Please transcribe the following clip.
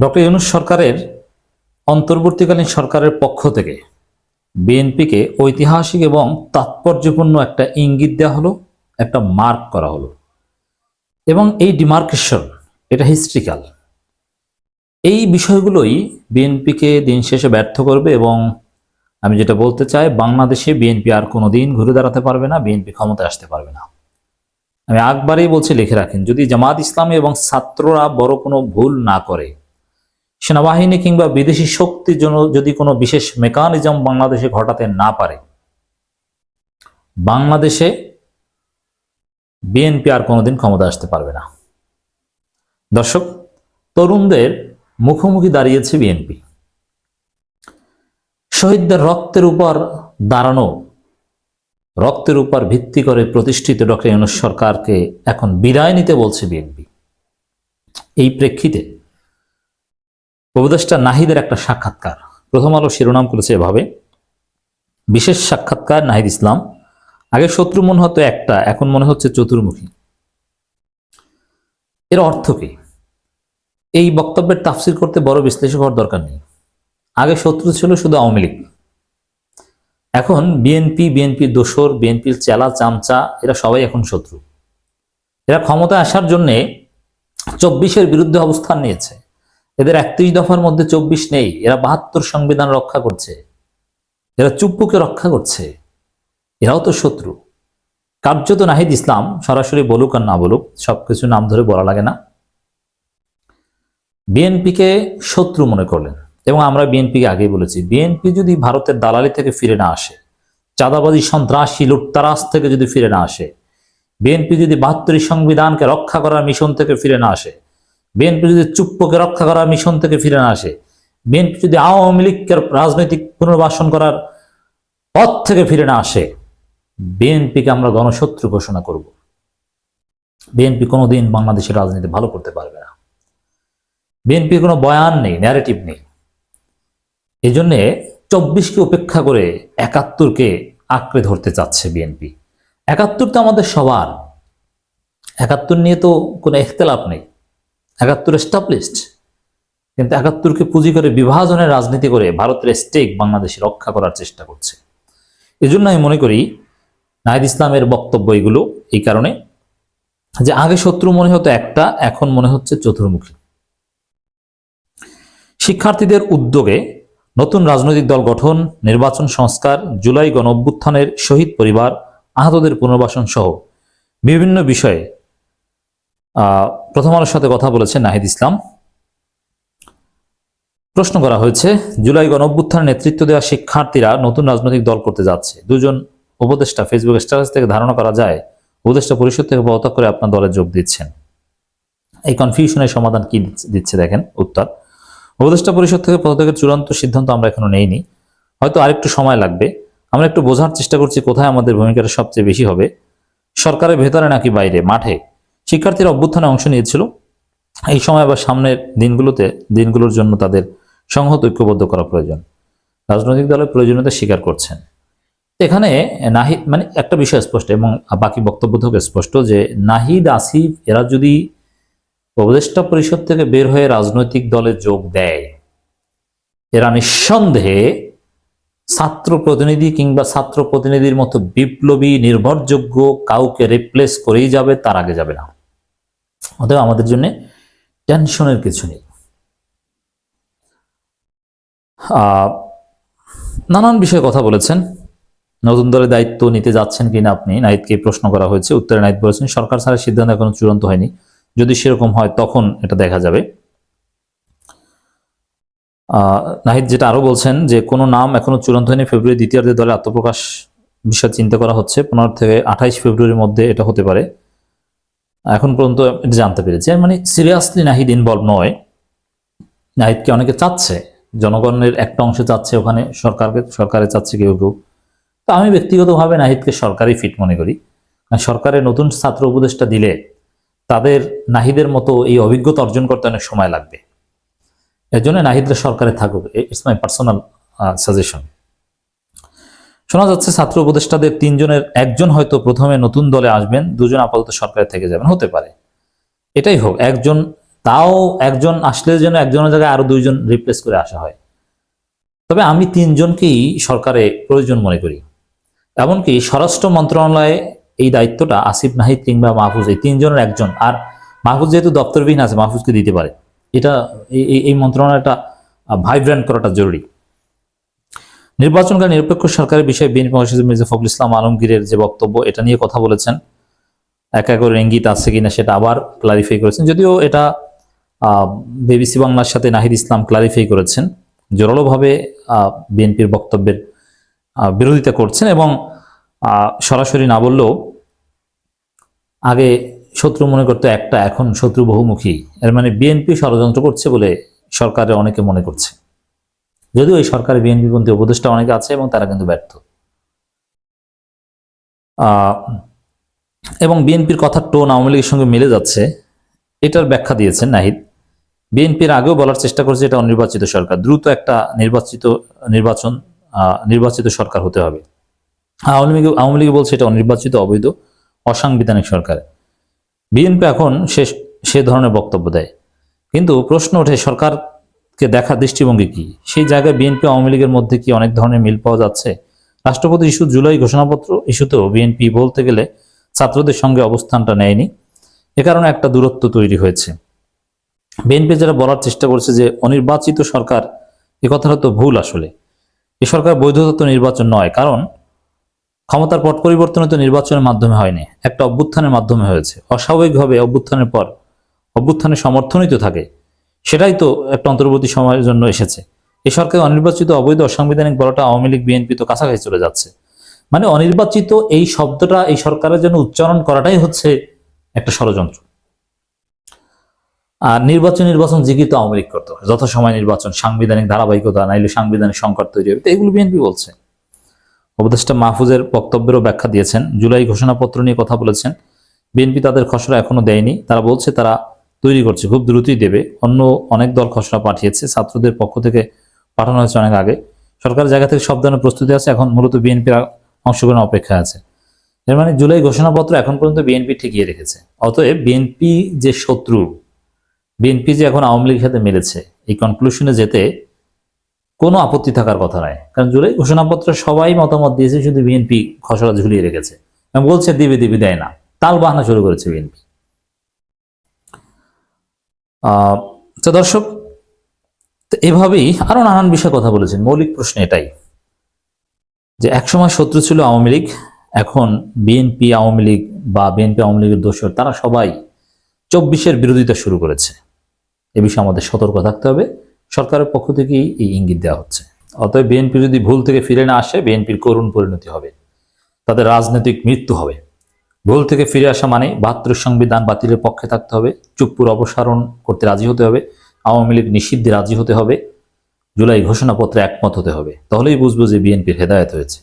Doctor Yunus সরকারের অন্তর্বর্তীকালীন সরকারের পক্ষ থেকে বিএনপিকে ঐতিহাসিক এবং তাৎপর্যপূর্ণ একটা ইঙ্গিত দেওয়া হলো, একটা মার্ক করা হলো। এবং এই ডিমার্কেশন, এটা হিস্ট্রিক্যাল। এই বিষয়গুলোই বিএনপিকে দিন শেষে ব্যর্থ করবে এবং আমি যেটা বলতে চাই, বাংলাদেশে বিএনপি আর কোনো দিন ঘুরে দাঁড়াতে পারবে না, বিএনপি ক্ষমতায় আসতে পারবে না। আমি একবারেই বলছি, লিখে রাখেন, যদি জামাত ইসলামী এবং ছাত্ররা বড় কোনো ভুল না করে সেনাবাহিনী কিংবা বিদেশি শক্তির জন্য যদি কোনো বিশেষ মেকানিজম বাংলাদেশে ঘটাতে না পারে, বাংলাদেশে বিএনপি আর কোনোদিন ক্ষমতা আসতে পারবে না। দর্শক, তরুণদের মুখোমুখি দাঁড়িয়েছে বিএনপি শহীদদের রক্তের উপর দাঁড়ানো, রক্তের উপর ভিত্তি করে প্রতিষ্ঠিত ডক্টর ইউনুস সরকারকে এখন বিদায় নিতে বলছে বিএনপি এই প্রেক্ষিতে উপদেষ্টা নাহিদের একটা সাক্ষাৎকার। প্রথম আলো শিরোনাম করেছে এভাবে, বিশেষ সাক্ষাৎকার নাহিদ ইসলাম। আগে শত্রু মনে হতো একটা, এখন মনে হচ্ছে চতুর্মুখী। এর অর্থ কি? এই বক্তব্যের তাফসির করতে বড় বিশ্লেষক হওয়ার দরকার নেই। আগে শত্রু ছিল শুধু আওয়ামী লীগ। এখন বিএনপি, বিএনপির দোসর, বিএনপির চেলা, চামচা, এরা সবাই এখন শত্রু। এরা ক্ষমতা আসার জন্যে চব্বিশের বিরুদ্ধে অবস্থান নিয়েছে। এদের একত্রিশ দফার মধ্যে চব্বিশ নেই। এরা বাহাত্তর সংবিধান রক্ষা করছে। এরা চুপ্পুকে রক্ষা করছে। এরাও তো শত্রু। কার্যত নাহিদ ইসলাম সরাসরি বলুক আর না বলুক, সবকিছু নাম ধরে বলা লাগে না। বিএনপিকে শত্রু মনে করলেন। এবং আমরা বিএনপিকে আগেই বলেছি, বিএনপি যদি ভারতের দালালি থেকে ফিরে না আসে, চাঁদাবাজি, সন্ত্রাসী লুটতারাস থেকে যদি ফিরে না আসে, বিএনপি যদি বাহাত্তরী সংবিধানকে রক্ষা করার মিশন থেকে ফিরে না আসে বিএনপি যদি চুপ্পকে রক্ষা করার মিশন থেকে ফিরে না আসে, বিএনপি যদি আওয়ামী লীগকে রাজনৈতিক পুনর্বাসন করার পথ থেকে ফিরে না আসে, বিএনপিকে আমরা গণশত্রু ঘোষণা করব। বিএনপি কোনোদিন বাংলাদেশের রাজনীতি ভালো করতে পারবে না। বিএনপির কোনো বয়ান নেই ন্যারেটিভ নেই। এই জন্যে চব্বিশকে উপেক্ষা করে একাত্তরকে আঁকড়ে ধরতে চাচ্ছে বিএনপি। একাত্তর তো আমাদের সবার। একাত্তর নিয়ে তো কোনো ইখতলাফ নেই। একাত্তর এস্টাবলিশড কিন্তু একাত্তরকে পুঁজি করে বিভাজনের রাজনীতি করে ভারতের স্টেক বাংলাদেশে রক্ষা করার চেষ্টা করছে। এই জন্য আমি মনে করি নাহিদ ইসলামের বক্তব্য এগুলো এই কারণে যে আগে শত্রু মনে হতো একটা, এখন মনে হচ্ছে চতুর্মুখী। শিক্ষার্থীদের উদ্যোগে নতুন রাজনৈতিক দল গঠন, নির্বাচন সংস্কার, জুলাই গণ অভ্যুত্থানের শহীদ পরিবার, আহতদের পুনর্বাসন সহ বিভিন্ন বিষয়ে প্রথম আলোর সাথে কথা বলেছেন নাহিদ ইসলাম। প্রশ্ন করা হয়েছে জুলাই গণ অভ্যুত্থানের নেতৃত্ব দেওয়া শিক্ষার্থীরা নতুন রাজনৈতিক দল করতে যাচ্ছে। দুজন উপদেষ্টা ফেসবুক স্ট্যাটাস থেকে ধারণা করা যায়, উপদেষ্টা পরিষদ থেকে পদত্যাগ করে আপনার দলে যোগ দিচ্ছেন। এই কনফিউশনের সমাধান কি দিচ্ছে- দিচ্ছে দেখেন, উত্তর। উপদেষ্টা পরিষদ থেকে পদত্যাগের চূড়ান্ত সিদ্ধান্ত আমরা এখনও নেইনি। হয়তো আরেকটু সময় লাগবে। আমরা একটু বোঝার চেষ্টা করছি কোথায় আমাদের ভূমিকাটা সবচেয়ে বেশি হবে। সরকারের ভেতরে নাকি বাইরে? মাঠে? শিক্ষার্থীরা অভ্যুত্থানে অংশ নিয়েছিল। এই সময় বা সামনের দিনগুলোতে, দিনগুলোর জন্য তাদের সংহত ঐক্যবদ্ধ করা প্রয়োজন। রাজনৈতিক দলের প্রয়োজনীয়তা স্বীকার করছেন। এখানে নাহিদ মানে একটা বিষয় স্পষ্ট এবং বাকি বক্তব্য থেকে স্পষ্ট যে নাহিদ, আসিফ, এরা যদি উপদেষ্টা পরিষদ থেকে বের হয়ে রাজনৈতিক দলে যোগ দেয়, এরা নিঃসন্দেহে ছাত্র প্রতিনিধি কিংবা ছাত্র প্রতিনিধির মতো বিপ্লবী, নির্ভরযোগ্য কাউকে রিপ্লেস করেই যাবে, তার আগে যাবে না। অতএব আমাদের জন্য টেনশনের কিছু নেই। নানান বিষয়ে কথা বলেছেন। নতুন দলে দায়িত্ব নিতে যাচ্ছেন কিনা আপনি? নাহিদকে প্রশ্ন করা হয়েছে। উত্তরে নাহিদ বলেছেন, সরকার ছাড়া সিদ্ধান্ত এখনও চূড়ান্ত হয়নি। যদি সেরকম হয়, তখন এটা দেখা যাবে। নাহিদ যেটা আরও বলছেন যে, কোনো নাম এখনও চূড়ান্ত হয়নি। ফেব্রুয়ারি দ্বিতীয়ার্ধে দলে আত্মপ্রকাশ বিষয় চিন্তা করা হচ্ছে। পনেরো থেকে আঠাইশ ফেব্রুয়ারির মধ্যে এটা হতে পারে। এখন পর্যন্ত এটা জানতে পেরেছি। মানে সিরিয়াসলি নাহিদ ইনভলভ নয়। নাহিদকে অনেকে চাচ্ছে, জনগণের একটা অংশ চাচ্ছে, ওখানে সরকারকে, সরকারে চাচ্ছে কেউ কেউ। তো আমি ব্যক্তিগতভাবে নাহিদকে সরকারি ফিট মনে করি। সরকারের নতুন ছাত্র উপদেষ্টা দিলে তাদের নাহিদের মতো এই অভিজ্ঞতা অর্জন করতে অনেক সময় লাগবে। এর জন্য নাহিদরা সরকারে থাকুক। ইটস মাই পার্সোনাল সাজেশন শোনা যাচ্ছে ছাত্র উপদেষ্টাদের তিনজনের একজন হয়তো প্রথমে নতুন দলে আসবেন, দুজন আপাতত সরকারে থেকে যাবেন। হতে পারে। এটাই হোক, একজন, তাও একজন আসলে যেন একজনের জায়গায় আরও দুইজন রিপ্লেস করে আসা হয়। তবে আমি তিনজনকেই সরকারে প্রয়োজন মনে করি। এমনকি স্বরাষ্ট্র মন্ত্রণালয়ে এই দায়িত্বটা আসিফ নাহিদ কিংবা মাহফুজ, এই তিনজনের একজন। আর মাহফুজ যেহেতু দপ্তরবিহীন আছে, মাহফুজকে দিতে পারে। এটা, এই- মন্ত্রণালয়টা ভাইব্রেন্ট করাটা জরুরি। নির্বাচনকাল নিরপেক্ষ সরকারের বিষয়ে বিএনপি মহাসচিব মির্জা ফখরুল ইসলাম আলমগীরের যে বক্তব্য, এটা নিয়ে কথা বলেছেন। এক করে ইঙ্গিত আছে কিনা সেটা আবার ক্লারিফাই করেছেন। যদিও এটা বিবিসি বাংলার সাথে নাহিদ ইসলাম ক্লারিফাই করেছেন, জোরালোভাবে বিএনপির বক্তব্যের বিরোধিতা করছেন এবং সরাসরি না বললেও আগে শত্রু মনে করতো একটা, এখন শত্রু বহুমুখী। এর মানে বিএনপি ষড়যন্ত্র করছে বলে সরকারের অনেকে মনে করছে। যদিও এই সরকারের বিএনপি পন্থী উপদেষ্টা অনেকে আছে এবং তারা কিন্তু ব্যর্থ। এবং বিএনপির কথা টোন আওয়ামী লীগের সঙ্গে মিলে যাচ্ছে, এটার ব্যাখ্যা দিয়েছেন নাহিদ। বিএনপির আগেও বলার চেষ্টা করেছে এটা অনির্বাচিত সরকার, দ্রুত একটা নির্বাচিত নির্বাচন নির্বাচিত সরকার হতে হবে। আওয়ামী লীগ আওয়ামী লীগ বলছে এটা অনির্বাচিত, অবৈধ, অসাংবিধানিক সরকার। বিএনপি এখন সে সে ধরনের বক্তব্য দেয়। কিন্তু প্রশ্ন ওঠে সরকারকে দেখা দৃষ্টিভঙ্গি কি? সেই জায়গায় বিএনপি আওয়ামী লীগের মধ্যে কি অনেক ধরনের মিল পাওয়া যাচ্ছে? রাষ্ট্রপতি ইস্যু জুলাই ঘোষণাপত্র ইস্যুতেও বিএনপি বলতে গেলে ছাত্রদের সঙ্গে অবস্থানটা নেয়নি। এ কারণে একটা দূরত্ব তৈরি হয়েছে। বিএনপি যারা বলার চেষ্টা করছে যে অনির্বাচিত সরকার, এ কথাটা তো ভুল আসলে। এ সরকার বৈধতা তো নির্বাচন নয়, কারণ ক্ষমতার পট পরিবর্তনে তো নির্বাচনের মাধ্যমে হয়নি, একটা অভ্যুত্থানের মাধ্যমে হয়েছে। অস্বাভাবিকভাবে অভ্যুত্থানের পর অভ্যুত্থানের সমর্থনই তো থাকে। সেটাই তো একটা অন্তর্বর্তী সময়ের জন্য এসেছে। এ সরকার অনির্বাচিত অবৈধ অসাংবিধানিক বলাটা আওয়ামী লীগ, বিএনপি তো কাছাকাছি চলে যাচ্ছে। মানে অনির্বাচিত এই শব্দটা এই সরকারের জন্য উচ্চারণ করাটাই হচ্ছে একটা ষড়যন্ত্র। আর নির্বাচন নির্বাচন জিগি তো আওয়ামী লীগ করতো যথাসময় নির্বাচন, সাংবিধানিক ধারাবাহিকতা, নাইলে সাংবিধানিক সংকট তৈরি হবে। এগুলো বিএনপি বলছে। উপদেষ্টা মাহফুজের বক্তব্যেরও ব্যাখ্যা দিয়েছেন। জুলাই ঘোষণাপত্র নিয়ে কথা বলেছেন। বিএনপি তাদের খসড়া এখনও দেয়নি। তারা বলছে তারা তৈরি করছে, খুব দ্রুতই দেবে। অন্য অনেক দল খসড়া পাঠিয়েছে, ছাত্রদের পক্ষ থেকে পাঠানো হয়েছে অনেক আগে। সরকার জায়গা থেকে সব ধরনের প্রস্তুতি আছে, এখন মূলত বিএনপির অংশগ্রহণ অপেক্ষা আছে। এর মানে জুলাই ঘোষণাপত্র এখন পর্যন্ত বিএনপি ঠিকিয়ে রেখেছে। অতএব বিএনপি যে শত্রু, বিএনপি যে এখন আওয়ামী লীগের সাথে মিলেছে, এই কনক্লুশনে যেতে কোনো আপত্তি থাকার কথা নয়। কারণ জুলাই ঘোষণাপত্র সবাই মতামত দিয়েছে, শুধু বিএনপি খসড়া ঝুলিয়ে রেখেছে। এবং বলছে দিবে দিবে, দেয় না। তাল বাহানা শুরু করেছে বিএনপি। তো দর্শক এভাবেই আরও নানান বিষয়ে কথা বলেছেন। মৌলিক প্রশ্ন এটাই যে একসময় শত্রু ছিল আওয়ামী লীগ, এখন বিএনপি আওয়ামী লীগ বা বিএনপি আওয়ামী লীগের দোষর তারা সবাই চব্বিশের বিরোধিতা শুরু করেছে। এ বিষয়ে আমাদের সতর্ক থাকতে হবে। সরকারের পক্ষ থেকেই এই ইঙ্গিত দেওয়া হচ্ছে। অতএব বিএনপি যদি ভুল থেকে ফিরে না আসে বিএনপির করুণ পরিণতি হবে। তাদের রাজনৈতিক মৃত্যু হবে। ভুল থেকে ফিরে আসা মানে বাহাত্তর সংবিধান বাতিলের পক্ষে থাকতে হবে, চুপ্পুর অপসারণ করতে রাজি হতে হবে, আওয়ামী লীগ নিষিদ্ধে রাজি হতে হবে, জুলাই ঘোষণাপত্রে একমত হতে হবে। তাহলেই বুঝব যে বিএনপির হেদায়ত হয়েছে।